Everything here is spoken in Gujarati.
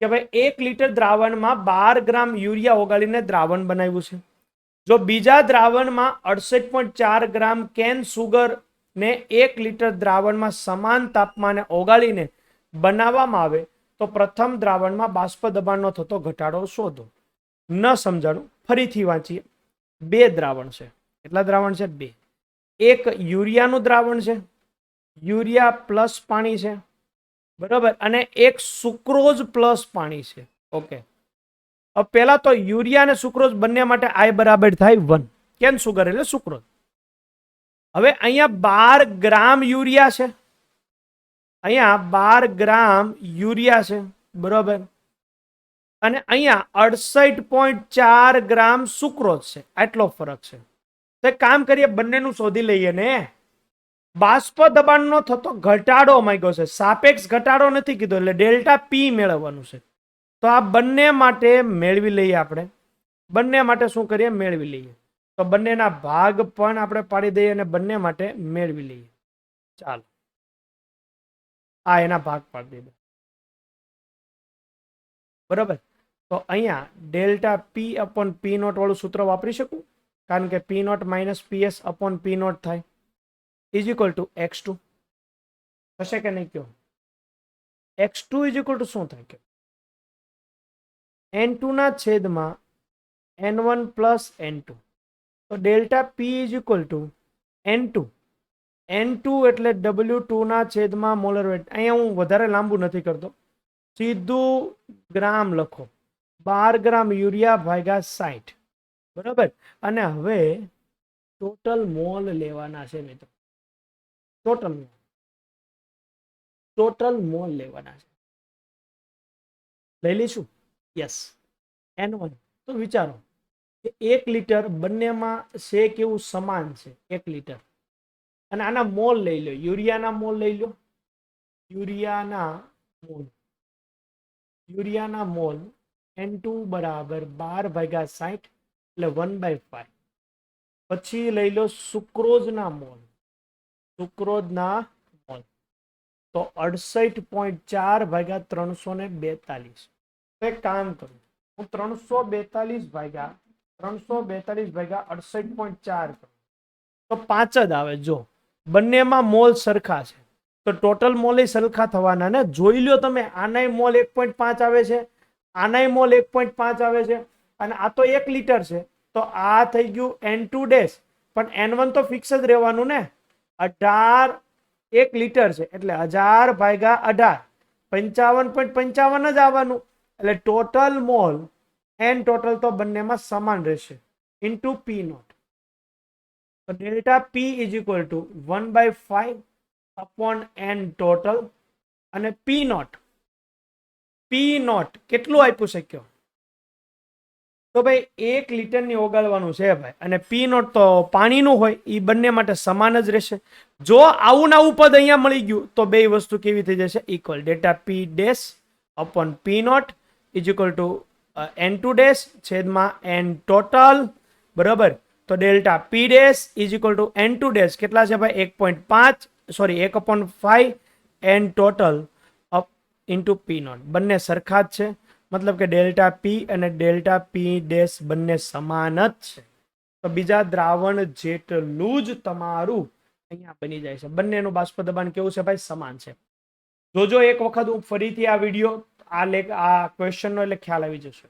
કે ભાઈ એક લીટર દ્રાવણમાં બાર ગ્રામ યુરિયા ઓગાળીને દ્રાવણ બનાવ્યું છે. જો બીજા દ્રાવણમાં અડસઠ પોઈન્ટ ચાર ગ્રામ કેન સુગર ને એક લીટર દ્રાવણમાં સમાન તાપમાને ઓગાળીને બનાવવામાં આવે, તો પ્રથમ દ્રાવણમાં બાષ્પ દબાણનો થતો ઘટાડો શોધો. ન સમજાણું, ફરીથી વાંચીએ. બે દ્રાવણ છે. કેટલા દ્રાવણ છે? બે. એક યુરિયાનું દ્રાવણ છે. યુરિયા પ્લસ પાણી છે. બરાબર? અને એક સુક્રોઝ પ્લસ પાણી છે. ઓકે. પહેલા તો યુરિયા અને સુક્રોઝ બંને માટે આય બરાબર થાય વન કેન સુગર એટલે સુક્રોઝ. હવે અહીંયા બાર ગ્રામ યુરિયા છે. અહીંયા બાર ગ્રામ યુરિયા છે. બરોબર? અને અહીંયા અડસઠ પોઈન્ટ ચાર ગ્રામ સુક્રોઝ છે. આટલો ફરક છે. તો કામ કરીએ, બંનેનું શોધી લઈએ ને. બાષ્પ દબાણનો થતો ઘટાડો માંગ્યો છે. સાપેક્ષ ઘટાડો નથી કીધો એટલે ડેલ્ટા પી મેળવવાનું છે. તો આ બંને માટે મેળવી લઈએ આપણે. બંને માટે શું કરીએ? મેળવી લઈએ. તો બંનેના ભાગ પણ આપણે પાડી દઈએ અને બંને માટે મેળવી લઈએ. ચાલો. આ એના ભાગ પાડી દઈએ. બરાબર? તો અહીંયા delta P upon P naught વાળું સૂત્ર વાપરી શકું? કારણ કે P naught minus PS upon P naught થાય. Is equal to X two થશે કે નહીં કયો? X two is equal to શું થાય કે એન ટુના છેદમાં N one plus N two તો delta P is equal to N two N two એટલે ડબલ્યુ ટુના છેદમાં મોલર વેટ અહીંયા હું વધારે લાંબુ નથી કરતો. સીધું ગ્રામ લખો. બાર ગ્રામ યુરિયા ભાગ્યા સાઠ બરાબર? અને હવે ટોટલ મોલ લેવાના છે મિત્રો. ટોટલ ટોટલ મોલ લેવાના છે. લઈ લઈશું? યસ એન વન તો વિચારો એક લીટર બંનેમાં છે કેવું સમાન છે, એક લીટર. અને આના મોલ લઈ લો. યુરિયાના મોલ લઈ લો. યુરિયાના મોલ. યુરિયાના મોલ એન ટુ બરાબર બાર ભાગ્યા સાઠ એટલે વન બાય ફાઈવ પછી લઈ લો સુક્રોઝના મોલ. સુક્રોઝના મોલ તો અડસઠ પોઈન્ટ ચાર ભાગ્યા ત્રણસો ને બેતાલીસ. એક કામ કરું. હું ત્રણસો બેતાલીસ ભાગ્યા ત્રણસો બેતાલીસ ભાગ્યા અડસઠ પોઈન્ટ ચાર કરું. તો પાંચ જ આવે. જો, બંનેમાં મોલ સરખા છે. તો ટોટલ મોલ સરખા થવાના ને? જોઈ લો તમે, આનાય મોલ એક પોઈન્ટ પાંચ આવે છે, આનાય મોલ એક પોઈન્ટ પાંચ આવે છે, અને આ તો એક લીટર છે. તો આ થઈ ગયું એન ટુ ડેશ પણ એન વન તો ફિક્સ જ રહેવાનું ને? અઢાર એક લીટર છે. એટલે હજાર ભાગ્યા અઢાર, પંચાવન પોઈન્ટ પંચાવન જ આવવાનું. એટલે ટોટલ મોલ એન ટોટલ તો બંનેમાં સમાન રહેશે. ઇન્ટુ પી નોટ તો delta P is equal to one by five upon N total અને પી નોટ પી નોટ કેટલું આપ્યું શક્યો તો ભાઈ એક લીટરની ઓગાળવાનું છે ભાઈ. અને પી નોટ તો પાણીનું હોય એ બંને માટે સમાન જ રહેશે. જો આવું આવું પદ અહીંયા મળી ગયું, તો બે વસ્તુ કેવી થઈ જશે? Equal data P dash upon P naught is equal to N two dash છેદમાં એન ટોટલ બરાબર? તો delta P dash is equal to N two dash કેટલા છે ભાઈ? એક પોઈન્ટ પાંચ સોરી એક upon five N total up into P naught બંને સરખા જ છે. મતલબ કે ડેલ્ટા પી અને ડેલ્ટા પી ડેશ બંને સમાન જ છે. તો બીજા દ્રાવણ જેટલું જ તમારું અહીંયા બની જાય છે. બંનેનું બાષ્પ દબાણ કેવું છે ભાઈ? સમાન છે. જોજો એક વખત હું ફરીથી આ વીડિયો, આ લેખ, આ ક્વેશ્ચનનો એટલે ખ્યાલ આવી જશે.